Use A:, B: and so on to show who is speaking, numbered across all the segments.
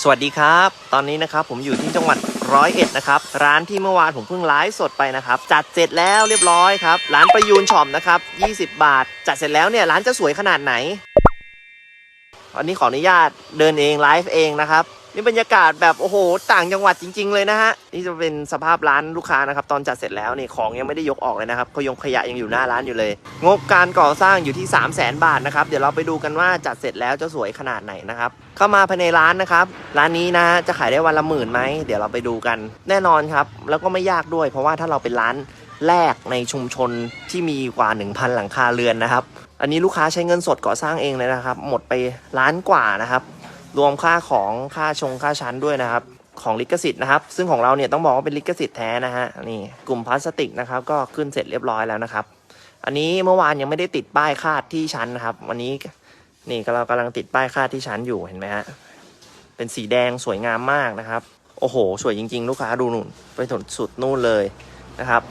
A: สวัสดีครับ ตอนนี้นะครับผมอยู่ที่จังหวัดร้อยเอ็ดนะครับ ร้านที่เมื่อวานผมเพิ่งไลฟ์สดไปนะครับ จัดเสร็จแล้วเรียบร้อยครับ ร้านประยูนช็อปนะครับ 20 บาท จัดเสร็จแล้วเนี่ยร้านจะสวยขนาดไหนวันนี้ขออนุญาตเดินเองไลฟ์เองนะครับ นี่บรรยากาศแบบโอ้โห ต่างจังหวัดจริง ๆ เลยนะฮะนี่จะเป็นสภาพร้านลูกค้านะครับตอนจัดเสร็จแล้วนี่ของยังไม่ได้ยกออกเลยนะครับเขายงขยะยังอยู่หน้าร้านอยู่เลย งบการก่อสร้างอยู่ที่ 3 0 0แสนบาทนะครับเดี๋ยวเราไปดูกันว่าจัดเสร็จแล้วจะสวยขนาดไหนนะครับเข้ามาภายในร้านนะครับร้านนี้นะฮะจะขายได้วันละหมื่นไหมเดี๋ยวเราไปดูกัน แน่นอนครับแล้วก็ไม่ยากด้วย เพราะว่าถ้าเราเป็นร้านแรกในชุมชนที่มีกว่า 1,000 หลังคาเรือนนะครับอันนี้ลูกค้าใช้เงินสดก่อสร้างเองเลยนะครับ หมดไปล้านกว่านะครับ รวมค่าของค่าชงค่าชั้นด้วยนะครับของลิขสิทธิ์นะครับ ซึ่งของเราเนี่ยต้องบอกว่าเป็นลิขสิทธิ์แท้นะฮะนี่กลุ่มพลาสติกนะครับ ก็ขึ้นเสร็จเรียบร้อยแล้วนะครับ อันนี้เมื่อวานยังไม่ได้ติดป้ายคาดที่ชั้นนะครับ วันนี้นี่ก็เรากำลังติดป้ายคาดที่ชั้นอยู่เห็นไหมฮะเป็นสีแดงสวยงามมากนะครับ โอ้โห สวยจริง ๆ ลูกค้าดูนู่นไปถนนสุดนู่นเลยนะครับ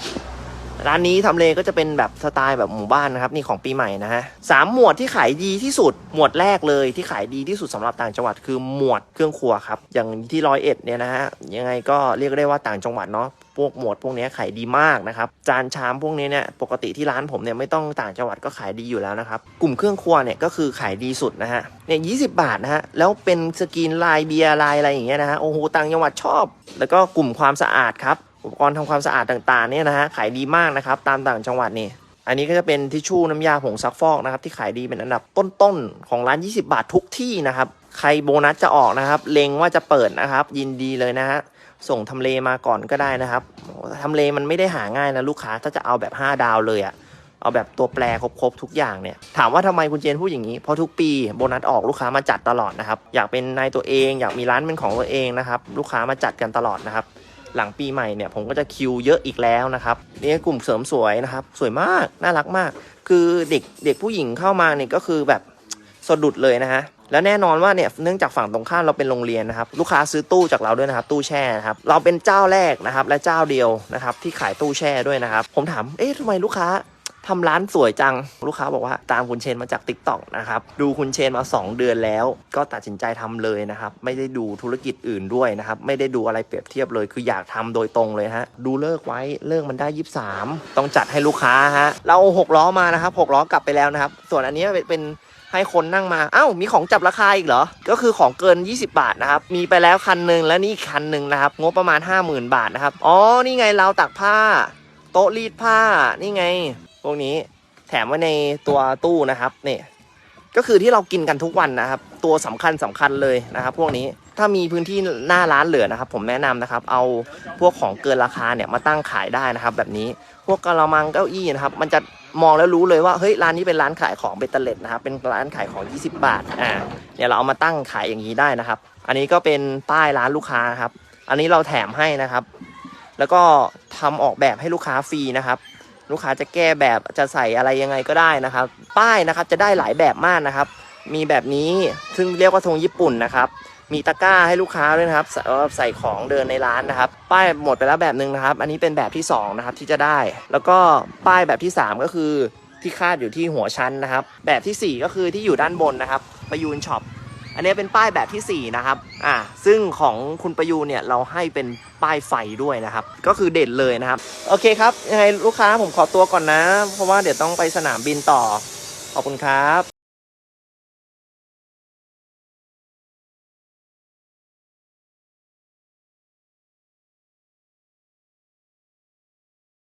A: ร้านนี้ทำเลก็จะเป็นแบบสไตล์แบบหมู่บ้านนะครับนี่ของปีใหม่นะฮะสามหมวดที่ขายดีที่สุด หมวดแรกเลยที่ขายดีที่สุดสำหรับต่างจังหวัดคือหมวดเครื่องครัวครับอย่างที่ร้อยเอ็ดเนี่ยนะฮะยังไงก็เรียกได้ว่าต่างจังหวัดเนาะพวกหมวดพวกนี้ขายดีมากนะครับจานชามพวกนี้เนี่ยปกติที่ร้านผมเนี่ยไม่ต้องต่างจังหวัดก็ขายดีอยู่แล้วนะครับกลุ่มเครื่องครัวเนี่ยก็คือขายดีสุดนะฮะเนี่ยยีบาทนะฮะแล้วเป็นสกรีนลายเบียร์ลายอะไรอย่างเงี้ยนะฮะโอ้โหต่างจังหวัดชอบ แล้วก็กลุ่มความสะอาดครับ อุปกรณ์ทำความสะอาดต่างๆเนี่ยนะฮะขายดีมากนะครับตามต่างจังหวัดนี่อันนี้ก็จะเป็นทิชชู่น้ำยาผงซักฟอกนะครับที่ขายดีเป็นอันดับต้นๆของร้าน 20 บาททุกที่นะครับใครโบนัสจะออกนะครับเล็งว่าจะเปิดนะครับ ยินดีเลยนะฮะส่งทำเลมาก่อนก็ได้นะครับทำเลมันไม่ได้หาง่ายนะลูกค้าถ้าจะเอาแบบ 5 ดาวเลยอะเอาแบบตัวแปรครบๆทุกอย่างเนี่ยถามว่าทำไมคุณเจนพูดอย่างนี้ เพราะทุกปีโบนัสออกลูกค้ามาจัดตลอดนะครับ อยากเป็นนายตัวเอง อยากมีร้านเป็นของตัวเองนะครับ ลูกค้ามาจัดกันตลอดนะครับ หลังปีใหม่เนี่ยผมก็จะคิวเยอะอีกแล้วนะครับนี่กลุ่มเสริมสวยนะครับ สวยมากน่ารักมาก คือเด็กเด็กผู้หญิงเข้ามาเนี่ยก็คือแบบสะดุดเลยนะฮะแล้วแน่นอนว่าเนี่ยเนื่องจากฝั่งตรงข้ามเราเป็นโรงเรียนนะครับลูกค้าซื้อตู้จากเราด้วยนะครับตู้แช่นะครับเราเป็นเจ้าแรกนะครับและเจ้าเดียวนะครับที่ขายตู้แช่ด้วยนะครับผมถามเอ๊ะทำไมลูกค้า ทำร้านสวยจัง ลูกค้าบอกว่าตามคุณเชนมาจาก t ิ k t o k นะครับ ดูคุณเชนมา 2 เดือนแล้ว ก็ตัดสินใจทำเลยนะครับ ไม่ได้ดูธุรกิจอื่นด้วยนะครับ ไม่ได้ดูอะไรเปรียบเทียบเลย คืออยากทำโดยตรงเลยฮะ ดูเลิกไว้ เลิกมันได้ 23 ต้องจัดให้ลูกค้าฮะ เราหกล้อมานะครับหกล้อกลับไปแล้วนะครับ ส่วนอันนี้เป็นให้คนนั่งมาเอ้ามีของจับราคาอีกเหรอ ก็คือของเกิน 20 บาทนะครับ มีไปแล้วคันหนึ่งและนี่อีกคันหนึ่งนะครับ งบประมาณ 50,000 บาทนะครับ อ๋อ นี่ไงเราตักผ้า โต๊ะรีดผ้า นี่ไง พวกนี้แถมไว้ในตัวตู้นะครับนี่ก็คือที่เรากินกันทุกวันนะครับ ตัวสำคัญสำคัญเลยนะครับ พวกนี้ถ้ามีพื้นที่หน้าร้านเหลือนะครับ ผมแนะนำนะครับ เอาพวกของเกินราคาเนี่ยมาตั้งขายได้นะครับ แบบนี้พวกกระมังเก้าอี้นะครับ มันจะมองแล้วรู้เลยว่าเฮ้ยร้านนี้เป็นร้านขายของเบตเตอร์เล็ดนะครับ เป็นร้านขายของ 20 บาทอ่าเนี่ยเราเอามาตั้งขายอย่างนี้ได้นะครับ อันนี้ก็เป็นป้ายร้านลูกค้าครับ อันนี้เราแถมให้นะครับ แล้วก็ทำออกแบบให้ลูกค้าฟรีนะครับ ลูกค้าจะแก้แบบจะใส่อะไรยังไงก็ได้นะครับ ป้ายนะครับจะได้หลายแบบมากนะครับ มีแบบนี้ซึ่งเรียกว่าธงญี่ปุ่นนะครับ มีตะกร้าให้ลูกค้าด้วยนะครับใส่ของเดินในร้านนะครับ ป้ายหมดไปแล้วแบบหนึ่งนะครับ อันนี้เป็นแบบที่สองนะครับที่จะได้ แล้วก็ป้ายแบบที่สามก็คือที่คาดอยู่ที่หัวชั้นนะครับ แบบที่สี่ก็คือที่อยู่ด้านบนนะครับประยูนช็อปอันนี้เป็นป้ายแบบทีสี่4นะครับอ่าซึ่งของคุณประยูนเนี่ยเราให้เป็น ป้ายไฟด้วยนะครับ ก็คือเด่นเลยนะครับ โอเคครับยังไงลูกค้าผมขอตัวก่อนนะ เพราะว่าเดี๋ยวต้องไปสนามบินต่อ ขอบคุณครับ